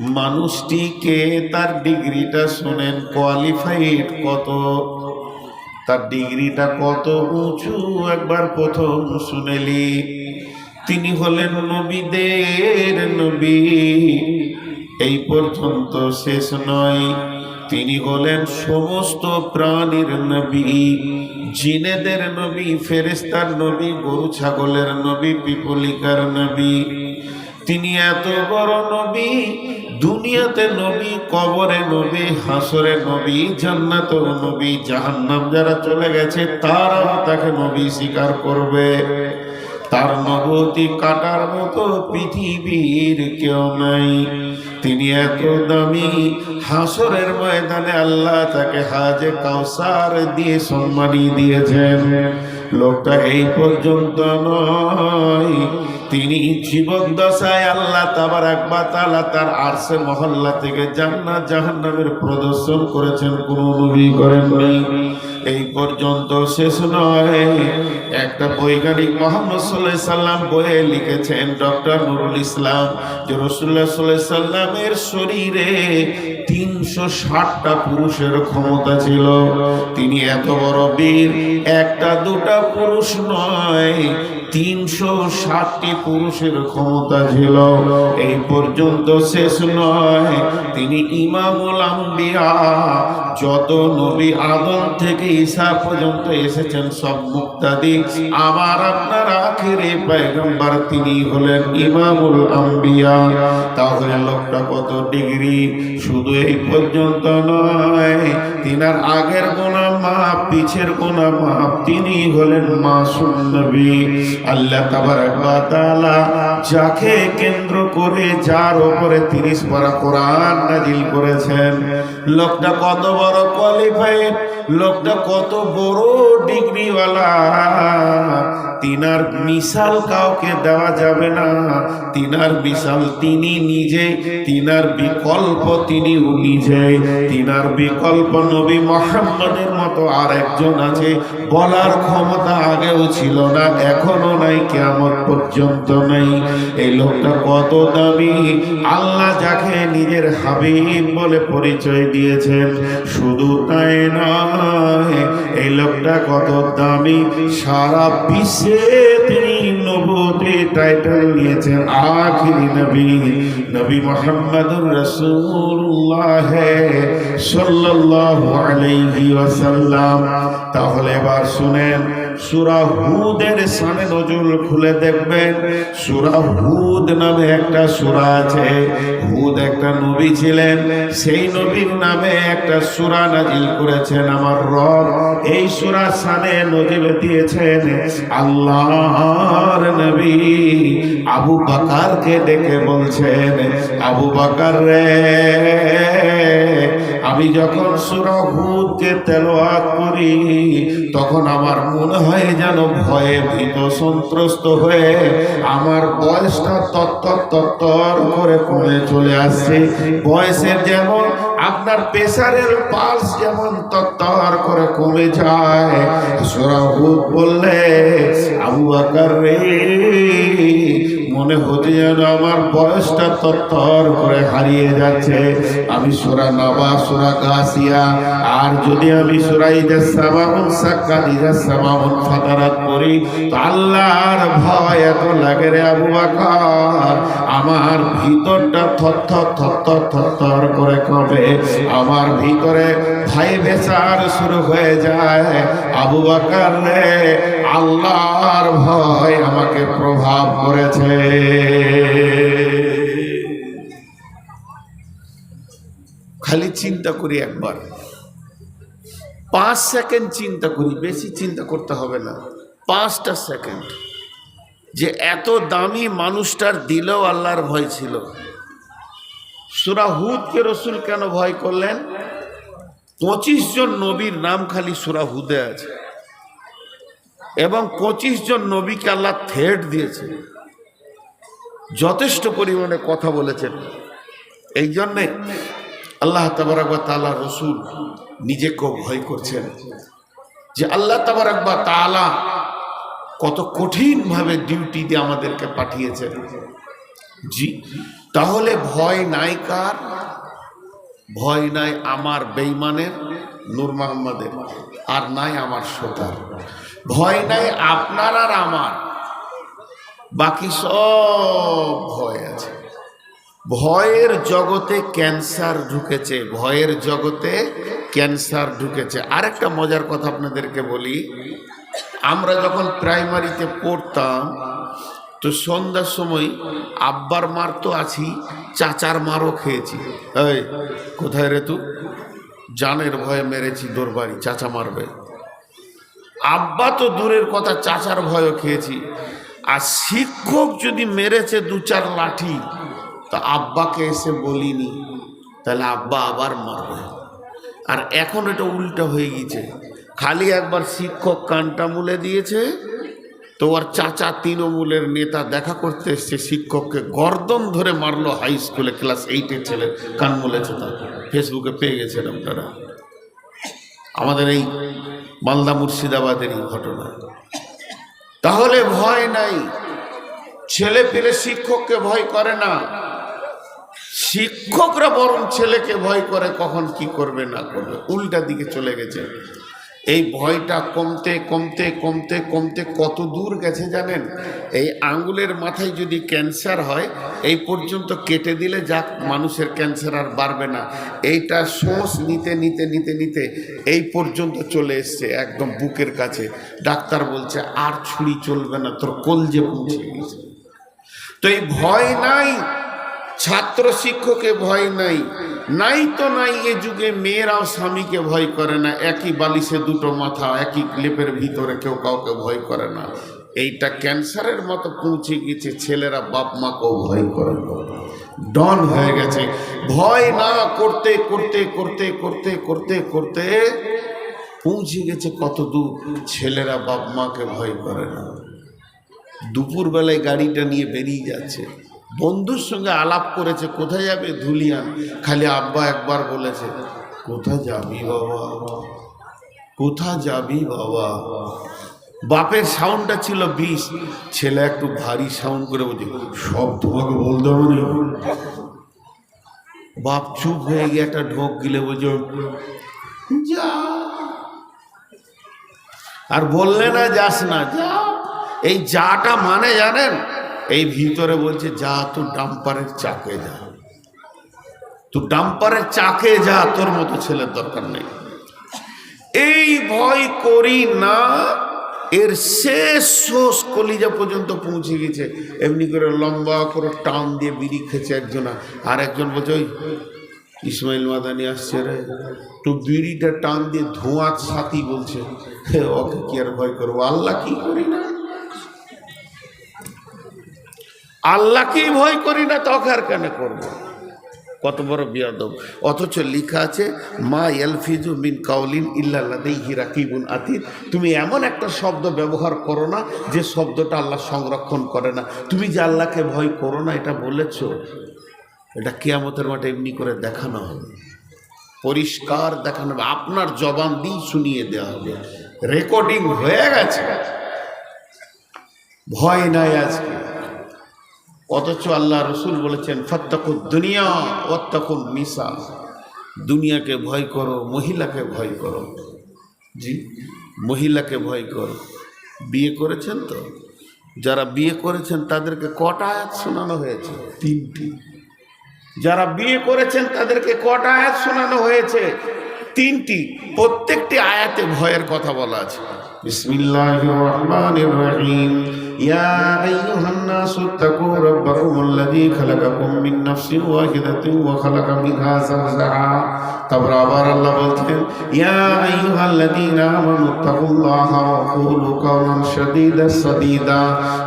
মানুষটিকে তার ডিগ্রিটা শোনেন কোয়ালিফাইড কত? তার ডিগ্রিটা কত উঁচু? একবার প্রথম শুনেলি তিনি হলেন নবীদের নবী। এই পর্যন্ত শেষ নয়। তিনি হলেন সমস্ত প্রাণীর নবী। জিনেদের নবী ফেরেস্তার নবী, গরু ছাগলের নবী, পিপলিকার নবী। তিনি এত বড় নবী দুনিয়াতে নবী, কবরে নবী, হাসরে নবী জান্নাত নবী, জাহান্নাম যারা চলে গেছে, তারাও তাকে নবী স্বীকার করবে। তার নবতী কাটার মতো পৃথিবীর কেউ নাই। তিনি এত দামি হাসরের ময়দানে আল্লাহ তাকে হাজে কাউসার দিয়ে সম্মানী দিয়েছেন। লোকটা এই পর্যন্ত নয়। তিনি জীবন দশায় আল্লাহ তাবার একবার তালা তার আরশে মহল্লা থেকে জান্নাত, জাহান্নামের প্রদর্শন করেছেন, কোন নবী করেননি এই পর্যন্ত শেষ নয়। একটা বৈজ্ঞানিক মোহাম্মদ সাল্লাহ সাল্লাম বইয়ে লিখেছেন, ডক্টর নুরুল ইসলাম যে রসুল্লাহ সাল্লাহ সাল্লামের শরীরে তিনশো ষাটটা পুরুষের ক্ষমতা ছিল। তিনি এত বড় বীর, একটা দুটা পুরুষ নয়। তিনশো ষাটটি পুরুষের ক্ষমতা ছিল। এই পর্যন্ত শেষ নয়। তিনি ইমামুল আম্বিয়া, যত নবী আদম থেকে ঈসা পর্যন্ত এসেছেন, সব মুক্তাদি। আবার আপনার আখেরে পয়গম্বর তিনি হলেন ইমামুল আম্বিয়া। তাহলে লোকটা কত ডিগ্রি? শুধু এই পর্যন্ত নয়, তিনার আগের গোনা মাপ পিছের গোনা মাপ তিনি হলেন মাসুম নবী। আল্লাহ তাবারাক ওয়া যাকে কেন্দ্র করে যার উপরে 30 পারা কোরআন নাজিল করেছেন লোকটা কত বড় কোয়ালিফাইড লোকটা কত বড় ডিগ্রিওয়ালা। তিনার মিশাল কাউকে দেওয়া যাবে না। তিনার বিশাল তিনি নিজে, তিনার বিকল্প তিনি নিজে। তিনার বিকল্প নবী মোহাম্মদের মতো আর একজন আছে, বলার ক্ষমতা আগেও ছিল না এখনও নাই কেমন পর্যন্ত নাই। এই লোকটা কত দামি, আল্লাহ যাকে নিজের হাবিব বলে পরিচয় দিয়েছেন। শুধু তাই নয়, এই লোকটা কত দামি, সারা বিশ্বে তিনি নবতী টাইটেল নিয়েছেন আখিরি নবী নবী মোহাম্মদুর রাসূলুল্লাহ সাল্লাল্লাহু আলাইহি ওয়াসাল্লাম। তাহলে এবার শুনেন সূরা হুদের সামনে নজুল খুলে দেখবেন সূরা হুদ নামে একটা সূরা আছে। হুদ একটা নবী ছিলেন। সেই নবীর নামে একটা সুরা নাজিল করেছেন আমার রব। এই সুরা সানে নজিল দিয়েছেন আল্লাহর নবী। আবু বাকারকে ডেকে বলছেন, আবু বাকার রে আমি যখন সূরা হুদকে তেলাওয়াত করি, তখন আমার মনে হয় যেন ভয়ে ভীত, সন্ত্রস্ত হয়ে আমার বয়সটা তত্তর তত্তর করে কমে চলে আসছে। বয়সের যেমন আপনার প্রেসারের পালস যেমন তত্তর করে কমে যায় সূরা হুদ বললে, আবু বকর রে মনে হতে যেন আমার বয়সটা তত্তর করে হারিয়ে যাচ্ছে। আমি সোরা নবা সোরা গাছিয়া আর যদি আমি সোরাইদের সামাউন সাক্কাদিদের সামাউন ফাতারাত করি তো আল্লাহর ভয় এত লাগে রে আবু বাকর। আমার ভিতরটা থরথর থরথর থরথর করে কবে আমার ভিতরে ভাই বেচার শুরু হয়ে যায়। আবু বাকর রে, আল্লাহর ভয় আমাকে প্রভাব করেছে। খালি চিন্তা করি একবার। পাঁচ সেকেন্ড চিন্তা করি, বেশি চিন্তা করতে হবে না। পাঁচটা সেকেন্ড। যে এত দামি মানুষটার দিলেও আল্লাহর ভয় ছিল। সুরা হুদকে রসুল কেন ভয় করলেন? পঁচিশ জন নবীর নাম খালি সুরা হুদে আছে। এবং পঁচিশ জন নবীকে আল্লাহ থেট দিয়েছে। যথেষ্ট পরিমাণে কথা বলেছেন। এই জন্যে আল্লাহ তাবারাক তালা রসুল নিজেকেও ভয় করছেন যে আল্লাহ তাবারাক তালা কত কঠিনভাবে ডিউটি দিয়ে আমাদেরকে পাঠিয়েছেন। জি, তাহলে ভয় নাই কার? ভয় নাই আমার বেইমানের নূর মোহাম্মদের আর নাই আমার শ্রোতার। ভয় নাই আপনার আর আমার। বাকি সব ভয় আছে। ভয়ের জগতে ক্যান্সার ঢুকেছে, ভয়ের জগতে ক্যান্সার ঢুকেছে। আরেকটা মজার কথা আপনাদেরকে বলি, আমরা যখন প্রাইমারিতে পড়তাম, তো সন্ধ্যার সময় আব্বার মার তো আছি, চাচার মারও খেয়েছি। এই, কোথায় রে তু জানের ভয়ে মেরেছি তোর বাড়ি চাচা মারবে। আব্বা তো দূরের কথা, চাচার ভয়ও খেয়েছি। আর শিক্ষক যদি মেরেছে দু চার লাঠি, তা আব্বাকে এসে বলিনি, তাহলে আব্বা আবার মারবে। আর এখন এটা উল্টা হয়ে গেছে খালি একবার শিক্ষক কানটা মুলে দিয়েছে, তো ওর চাচা তৃণমূলের নেতা দেখা করতে এসছে, শিক্ষককে গর্দন ধরে মারলো হাই স্কুলে ক্লাস এইটের ছেলে, কান মুলেছে তা ফেসবুকে পেয়ে গেছেন আপনারা। আমাদের এই মালদা মুর্শিদাবাদের এই ঘটনা। তাহলে ভয় নাই। ছেলে পেলে শিক্ষককে ভয় করে না। শিক্ষকরা বরং ছেলেকে ভয় করে, কখন কি করবে না করবে। উল্টা দিকে চলে গেছে। এই ভয়টা কমতে কমতে কমতে কমতে কত দূর গেছে জানেন? এই আঙ্গুলের মাথায় যদি ক্যান্সার হয়, এই পর্যন্ত কেটে দিলে যাক, মানুষের ক্যান্সার আর বাড়বে না। এইটা শ্বাস নিতে নিতে নিতে নিতে এই পর্যন্ত চলে এসছে, একদম বুকের কাছে। ডাক্তার বলছে, আর ছুরি চলবে না, তোর কলজে পৌঁছে গেছে। তো এই ভয় নাই ছাত্র শিক্ষকে ভয় নাই। নাই তো নাই এ যুগে মেয়েরাও স্বামীকে ভয় করে না। একই বালিশে দুটো মাথা, একই ক্লিপের ভিতরে কেউ কাউকে ভয় করে না। এইটা ক্যান্সারের মতো পৌঁছে গেছে, ছেলেরা বাপ মাকেও ভয় করে ডন হয়ে গেছে। ভয় না করতে করতে করতে করতে করতে করতে পৌঁছে গেছে কত দূর। ছেলেরা বাপ মাকে ভয় করে না। দুপুরবেলায় গাড়িটা নিয়ে বেরিয়ে যাচ্ছে। বন্ধুর সঙ্গে আলাপ করেছে, কোথায় যাবে ধুলিয়ান? খালি আব্বা একবার বলেছে, কোথায় যাবি বাবা? কোথা যাবি বাবা? বাপের সাউন্ডটা ছিল বিষ। ছেলে একটু ভারী সাউন্ড করে বলছে, সব তোমাকে বলতে হবে বাপ চুপ হয়ে গিয়ে একটা ঢোক গিলে বলছে, যা। আর বললে না যাস না, যা। এই যাটা মানে জানেন এই ভিতরে বলছে, যা তুই ডাম্পারের চাকে যা। তুই ডাম্পারের চাকে যা, তোর মতো ছেলের দরকার নেই। এই ভয় করি না, এর শেষ শোষ কলিজা পর্যন্ত পৌঁছে গেছে। এমনি করে লম্বা করে টান দিয়ে বিড়ি খেছে একজনা, আর একজন বলছে, ওই ইসমাইল মাদানি আসছে রে। তো বিড়িটা টান দিয়ে ধোঁয়ার সাথী বলছে, ওকে কি আর ভয় করব? আল্লাহ কি করি না? আল্লাহকেই ভয় করি না তখন আর কেন করব? কত বড় বিয়াদব। অথচ লেখা আছে, মা এলফিজু মিন কাউলিন ইল্লাল্লাহি রাকিবুন আতিদ তুমি এমন একটা শব্দ ব্যবহার করো না যে শব্দটা আল্লাহ সংরক্ষণ করে না। তুমি যে আল্লাহকে ভয় করো না, এটা বলেছ? এটা কেয়ামতের মাঠে এমনি করে দেখানো হবে। পরিষ্কার দেখানো হবে। আপনার জবান দিয়ে শুনিয়ে দেওয়া হবে। রেকর্ডিং হয়ে গেছে। ভয় নাই আজকে। অথচ আল্লাহ রসুল বলেছেন ফত্তাকুন দুনিয়া অত্তাকুন নিসা দুনিয়াকে ভয় করো, মহিলাকে ভয় করো। জি, মহিলাকে ভয় করো। বিয়ে করেছেন তো? যারা বিয়ে করেছেন, তাদেরকে কটা আয়াত শোনানো হয়েছে? তিনটি। যারা বিয়ে করেছেন, তাদেরকে কটা আয়াত শোনানো হয়েছে? তিনটি। প্রত্যেকটি আয়াতে ভয়ের কথা বলা আছে। রহিম। ইয়া আইয়ুহান নাসু তাকু রাব্বাকুম আল্লাযী খালাকাকুম মিন নাফসিন ওয়াহিদাতিন ওয়া খালাকা মিনহা যাওজাহা তারপর আবার আল্লাহ বলছেন ইয়া আইয়ুহাল্লাযীনা আমানু তাকুল্লাহা ওয়া কুলু কাওলান শাদীদা সাদীদা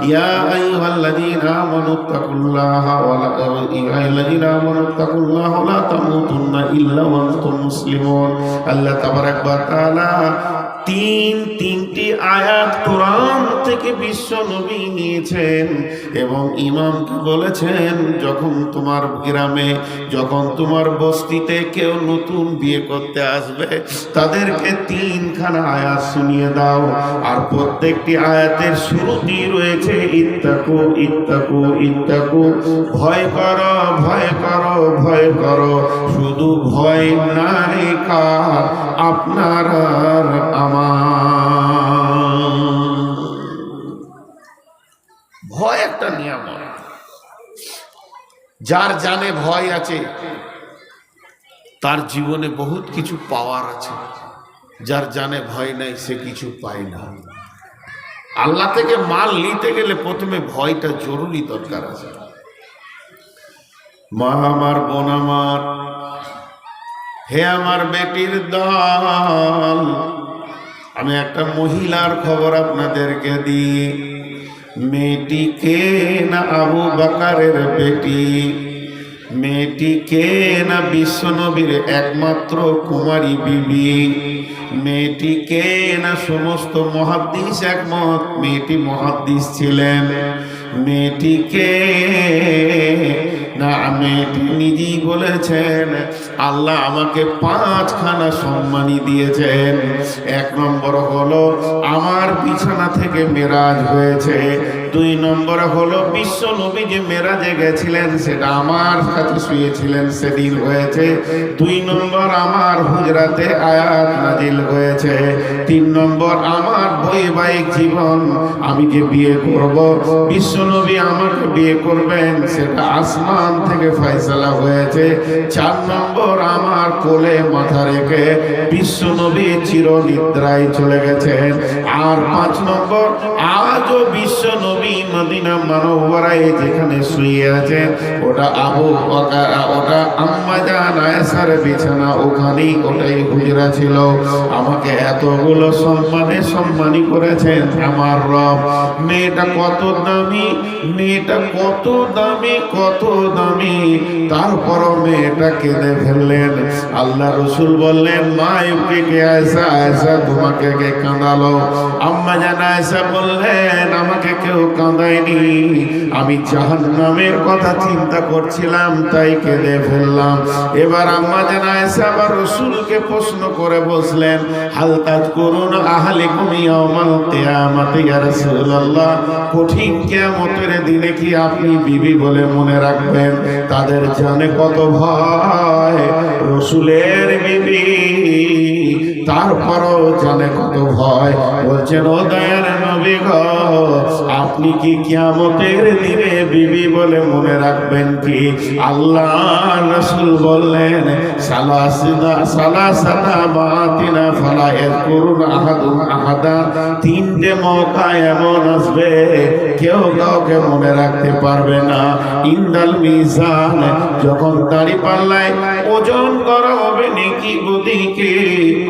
ইয়া আইয়ুহাল্লাযীনা আমানু তাকুল্লাহা ওয়া লা ইয়া আইয়ুহাল্লাযীনা আমানু তাকুল্লাহা ওয়া লা তামুতুন্না ইল্লা ওয়া আনতুম মুসলিমুন আল্লাহ তাবারাক ওয়া তাআলা তিন, তিনটি আয়াত কোরআন থেকে বিশ্ব নবী নিয়েছেন এবং ইমামকে বলেছেন, যখন তোমার গ্রামে, যখন তোমার বস্তিতে কেউ নতুন বিয়ে করতে আসবে, তাদেরকে তিনখানা আয়াত শুনিয়ে দাও। আর প্রত্যেকটি আয়াতের শুরুতেই রয়েছে, ইত্তাকু ইত্তাকু ইত্তাকু, ভয় করো ভয় করো ভয় করো, শুধু ভয় নাই কার, আপনার যার জানে ভয় আছে, তার জীবনে বহুত কিছু পাওয়ার আছে। যার জানে ভয় নাই, সে কিছু পায় না। আল্লাহ থেকে মাল নিতে গেলে প্রথমে ভয়টা জরুরি দরকার আছে। মা আমার বোন আমার, হে আমার বেটির দল, আমি একটা মহিলার খবর আপনাদেরকে দিই। মেয়েটি কে না আবু বাকারের বেটি মেয়েটি কে না বিশ্বনবীর একমাত্র কুমারী বিবি মেয়েটি কে না সমস্ত মহাদ্দিস একমত, মেয়েটি মহাদ্দিস ছিলেন মেয়েটি কে না, আমি নিজেই বলেছেন, আল্লাহ আমাকে পাঁচখানা সম্মানী দিয়েছেন। এক নম্বর হলো, আমার বিছানা থেকে মেরাজ হয়েছে। দুই নম্বর হলো, বিশ্ব নবী যে মেরাজে গেছিলেন, সেটা আমার কাছে শুয়েছিলেন, সেদিন হয়েছে। দুই নম্বর, আমার হুজরাতে আয়াত নাজিল হয়েছে। তিন নম্বর, আমার বৈবাহিক জীবন, আমি যে বিয়ে করব, বিশ্ব নবী আমাকে বিয়ে করবেন, সেটা আসমান থেকে ফয়সালা হয়েছে। চার নম্বর, আমার কোলে মাথা রেখে বিশ্ব নবী চির নিদ্রায় চলে গেছেন। আর পাঁচ নম্বর, আজও বিশ্ব নবী be মদিনা মানবরায় যেখানে শুয়ে আছে, ওটা আবু ওটা আম্মা জান আয়েশার বিছানা, ওখানেই ওটাই হুজরা ছিল। আমাকে এতগুলো সম্মানে সম্মানী করেছেন আমার রব। মেয়েটা কত দামি, মেয়েটা কত দামি কত দামি। তারপরও মেয়েটা কেঁদে ফেললেন। আল্লাহ রসুল বললেন, মা ইউকে কে আয়সা আয়সা তোমাকে কে কাঁদালো? আম্মা জান আয়সা বললেন, আমাকে কেউ কাঁদায়নি আমি জাহান্নামের কথা চিন্তা করছিলাম, তাই কেঁদে ফেললাম। এবার আম্মা আয়সা আবার রসুলকে প্রশ্ন করে বসলেন হালতাজ করুন আহালে কুমিয়া মাল কিয়ামাতে ইয়া রাসূলুল্লাহ? কঠিন কিয়ামতের দিনে কি আপনি বিবি বলে মনে রাখবেন? তাদের জানে কত ভয়। রসুলের বিবি, তারপরও জানে কত ভয়। বলছেন, ও দয়ার নবী গো। আপনি কি কিয়ামতের দিনে বিবি বলে মনে রাখবেন কি? আল্লাহ রসুল বললেন, সালাসিদা সালাসাদা বাতিনা ফালা আহাদা। তিনটে এমন আসবে, কেউ কাউকে মনে রাখতে পারবে না। ইন্দাল মিজান, যখন দাড়ি পাল্লায় ওজন করা হবে নাকি গদিকে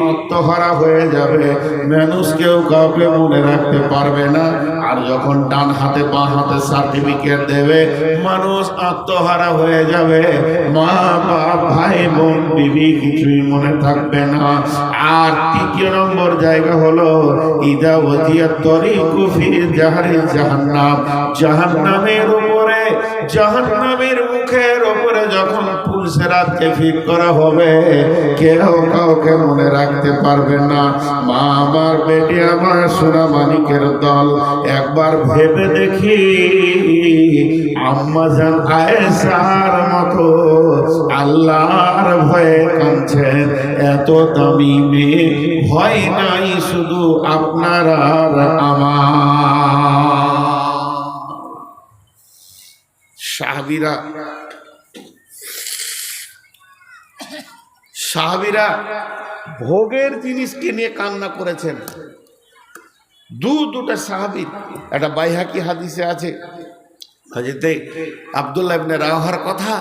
আত্মহারা হয়ে যাবে। মানুষ কেউ কাউকে মনে রাখতে পারবে না। আর যখন ডান হাতে, বাঁ হাতে সার্টিফিকেট দেবে, মানুষ আত্মহারা হয়ে যাবে। মা বাপ ভাই, বোন, বিবি কিছুই মনে থাকবে না। আর তৃতীয় নম্বর জায়গা হলো, ইদা ওজিয়া তরি কুফির জাহারি জাহান্নাম। জাহান্নামের জাহান্নামের মুখের উপরে যখন পুলসেরাতকে ফিট করা হবে, কেউ কাউকে মনে রাখতে পারবে না। মা আমার বেটি, আমার সোনা মানিকের দল। একবার ভেবে দেখি, আম্মা জান আয়েশার মতো আল্লাহর ভয়ে কাঁদছেন। এত দামি মেয়ে ভয় নাই শুধু আপনার আর আমার। সাহাবিরা সাহাবিরা ভোগের জিনিসকে নিয়ে কান্না করেছেন। দু, দুটা সাহাবি, একটা বাইহাকি হাদিসে আছে হাজিতে আবদুল্লাহ ইবনে রাওহার কথা,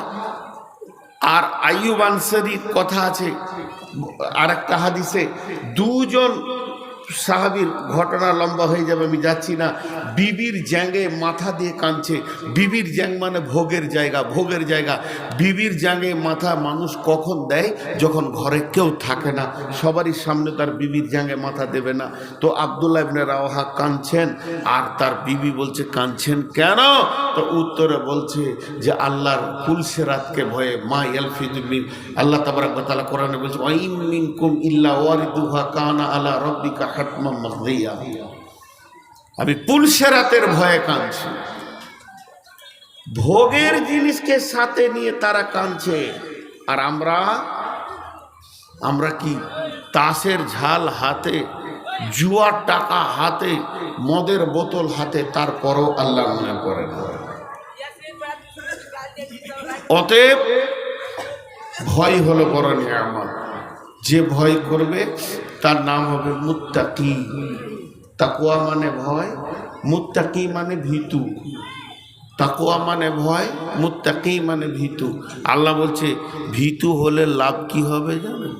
আর আইয়ুব আনসারির কথা আছে। আর একটা হাদিসে, দুজন সাহাবির ঘটনা লম্বা হয়ে যাবে, আমি যাচ্ছি না। বিবির জ্যাঙ্গে মাথা দিয়ে কাঁদছে। বিবির জ্যাং মানে ভোগের জায়গা ভোগের জায়গা। বিবির জ্যাঙ্গে মাথা মানুষ কখন দেয়? যখন ঘরে কেউ থাকে না। সবারই সামনে তার বিবির জ্যাঙ্গে মাথা দেবে না। তো আবদুল্লাহ ইবনে রাওহা কাঁদছেন, আর তার বিবি বলছে, কাঁদছেন কেন? তো উত্তরে বলছে যে, আল্লাহর পুলসে রাতকে ভয়ে মা ইয়ালফিজুমিন আল্লাহ তাবারাক কোরআনে বলছে ওয়াইম মিনকুম ইল্লা ওয়ারিদুহা কানা আলা রাব্বিকা আমি পুলসে রাতের ভয়ে কাঁদছি। ভোগের জিনিসকে সাথে নিয়ে তারা কাঁদছে। আর আমরা আমরা কি তাসের ঝাল হাতে, জুয়ার টাকা হাতে, মদের বোতল হাতে তারপরও আল্লাহ মনে করে অতএব ভয় হলো বড় নিয়ামত। যে ভয় করবে তার নাম হবে মুত্তাকি। তাকুয়া মানে ভয়, মুত্তাকি মানে ভীতু। তাকুয়া মানে ভয়, মুত্তাকি মানে ভীতু। আল্লাহ বলছে, ভীতু হলে লাভ কি হবে জানেন?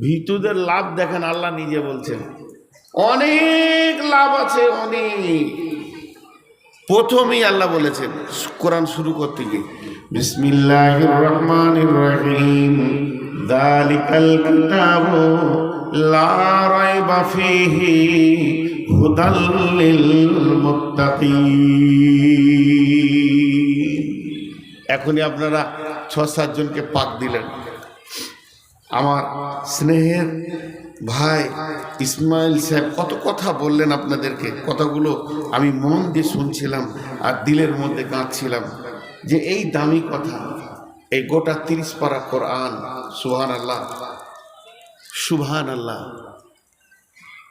ভীতুদের লাভ দেখেন আল্লাহ নিজে বলছেন। অনেক লাভ আছে, অনেক। প্রথমেই আল্লাহ বলেছেন, কোরআন শুরু করতে গিয়ে বিসমিল্লাহির রহমানির রহিম। যালিকাল কিতাবু লা রাইবা ফীহি হুদাল লিল এখনই আপনারা ছ সাতজনকে পাক দিলেন। আমার স্নেহের ভাই ইসমাইল সাহেব কত কথা বললেন আপনাদেরকে, কথাগুলো আমি মন দিয়ে শুনছিলাম আর দিলের মধ্যে কাঁদছিলাম যে এই দামি কথা এই গোটা তিরিশ পারা কোরআন সুহান আল্লাহ সুবহান আল্লাহ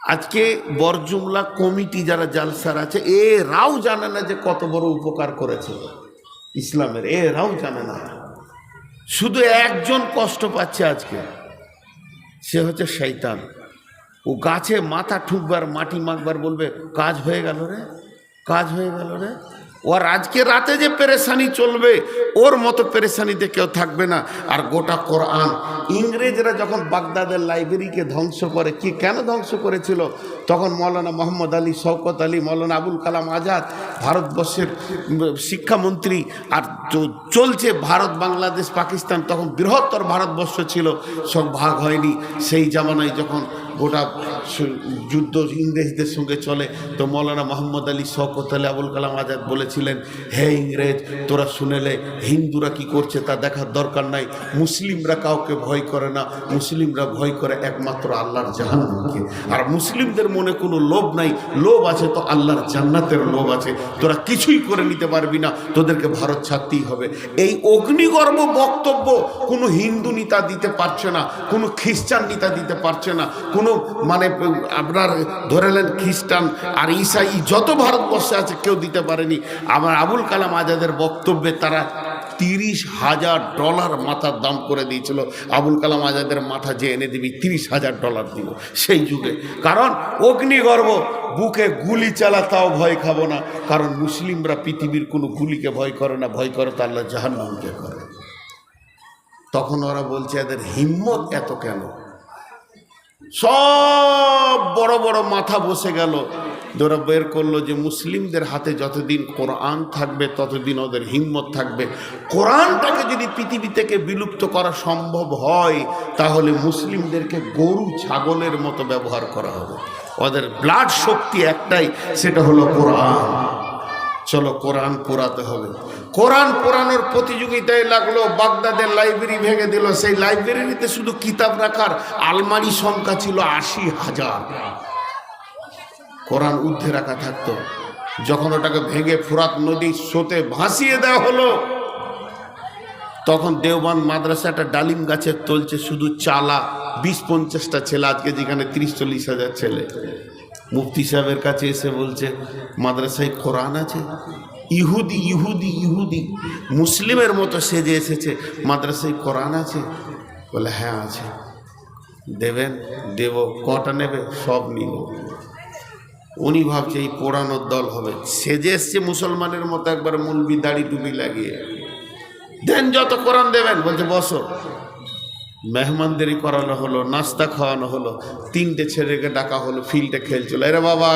আজকে বরজুমলা কমিটি যারা জালসার আছে এরাও জানে না যে কত বড় উপকার করেছে ইসলামের। এরাও জানে না। শুধু একজন কষ্ট পাচ্ছে আজকে। সে হচ্ছে শৈতান ও গাছে মাথা ঠুকবার, মাটি মাখবার বলবে, কাজ হয়ে গেল রে, কাজ হয়ে গেল রে। ওর আজকে রাতে যে পেরেশানি চলবে, ওর মতো পেরেশানিতে কেউ থাকবে না। আর গোটা কোরআন, ইংরেজরা যখন বাগদাদের লাইব্রেরিকে ধ্বংস করে, কি কেন ধ্বংস করেছিল? তখন মৌলানা মোহাম্মদ আলী শওকত আলী, মৌলানা আবুল কালাম আজাদ, ভারতবর্ষের শিক্ষামন্ত্রী, আর চলছে ভারত, বাংলাদেশ, পাকিস্তান, তখন বৃহত্তর ভারতবর্ষ ছিল, সব ভাগ হয়নি। সেই জামানায় যখন গোটা যুদ্ধ ইংরেজদের সঙ্গে চলে। তো মৌলানা মোহাম্মদ আলী শওকত আলী আবুল কালাম আজাদ বলেছিলেন, হে ইংরেজ, তোরা শুনেলে হিন্দুরা কি করছে তা দেখার দরকার নাই। মুসলিমরা কাউকে ভয় করে না। মুসলিমরা ভয় করে একমাত্র আল্লাহর জাহান্নামকে। আর মুসলিমদের মনে কোনো লোভ নাই। লোভ আছে তো আল্লাহর জান্নাতের লোভ আছে। তোরা কিছুই করে নিতে পারবি না। তোদেরকে ভারত ছাড়তেই হবে। এই অগ্নিগর্ভ বক্তব্য কোনো হিন্দু নেতা দিতে পারছে না, কোনো খ্রিস্টান নেতা দিতে পারছে না কোনো মানে আপনার ধরেলেন খ্রিস্টান আর ঈসাই, যত ভারতবর্ষে আছে কেউ দিতে পারেনি। আমার আবুল কালাম আজাদের বক্তব্যে তারা তিরিশ হাজার ডলার মাথার দাম করে দিয়েছিল। আবুল কালাম আজাদের মাথা যে এনে দিবি, তিরিশ হাজার ডলার দিব সেই যুগে। কারণ অগ্নিগর্ভ বুকে গুলি চালা, তাও ভয় খাব না। কারণ মুসলিমরা পৃথিবীর কোনো গুলিকে ভয় করে না, ভয় করে তো আল্লাহ করে। তখন ওরা বলছে, এদের হিম্মত এত কেন? সব বড় বড় মাথা বসে গেল। ওরা বের করল যে মুসলিমদের হাতে যতদিন কোরআন থাকবে, ততদিন ওদের হিম্মত থাকবে। কোরআনটাকে যদি পৃথিবী থেকে বিলুপ্ত করা সম্ভব হয়, তাহলে মুসলিমদেরকে গরু, ছাগলের মতো ব্যবহার করা হবে। ওদের ব্লাড শক্তি একটাই, সেটা হলো কোরআন। চলো কোরআন পোড়াতে হবে। কোরআন পোড়ানোর প্রতিযোগিতায় লাগল, বাগদাদের লাইব্রেরি ভেঙে দিল। সেই লাইব্রেরিতে শুধু কিতাব রাখার আলমারি সংখ্যা ছিল আশি হাজার। কোরআন ঊর্ধ্বে রাখা থাকতো। যখন ওটাকে ভেঙে ফুরাত নদীর স্রোতে ভাসিয়ে দেওয়া হলো, তখন দেওবান মাদ্রাসা একটা ডালিম গাছের তলছে, শুধু চালা, বিশ পঞ্চাশটা ছেলে, আজকে যেখানে তিরিশ চল্লিশ হাজার ছেলে। মুফতি সাহেবের কাছে এসে বলছে, মাদ্রাসায় কোরআন আছে? ইহুদি ইহুদি ইহুদি। মুসলিমের মতো সেজে এসেছে, মাদ্রাসায় কোরআন আছে? বলে হ্যাঁ আছে। দেবেন, দেব, কটা নেবে? সব নিব। উনি ভাবছে, এই পোড়ানোর দল হবে। সেজে এসছে মুসলমানের মতো একবার মুলবি দাড়ি টুপি লাগিয়ে। দেন যত কোরআন দেবেন, বলছে, বসো। মেহমানদারি করানো হলো, নাস্তা খাওয়ানো হলো, তিনটে ছেলেকে ডাকা হলো, ফিল্ডে খেলছিল এরে বাবা।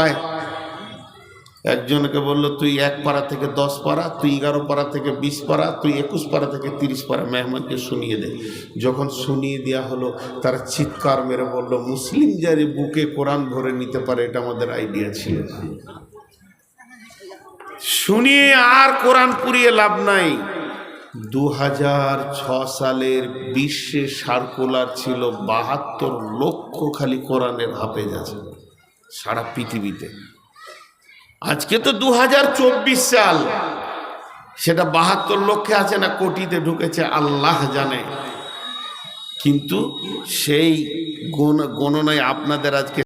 একজনকে বলল, তুই এক পাড়া থেকে দশ পাড়া, তুই এগারো পাড়া থেকে বিশ পাড়া, তুই একুশ পাড়া থেকে তিরিশ পাড়া মেহমানকে শুনিয়ে দে যখন শুনিয়ে দেওয়া হলো, তারা চিৎকার মেরে বলল, মুসলিম যারে বুকে কোরআন ভরে নিতে পারে, এটা আমাদের আইডিয়া ছিল। শুনিয়ে আর কোরআন পুড়িয়ে লাভ নাই দু হাজার ছ সালের বিশ্বে সার্কুলার ছিল বাহাত্তর লক্ষ খালি কোরআনের হাফেজ আছে সারা পৃথিবীতে। আজকে তো দু হাজার চব্বিশ সাল। সেটা বাহাত্তর লক্ষে আছে না কোটিতে ঢুকেছে, আল্লাহ জানে। কিন্তু সেই গণনায় আপনাদের আজকে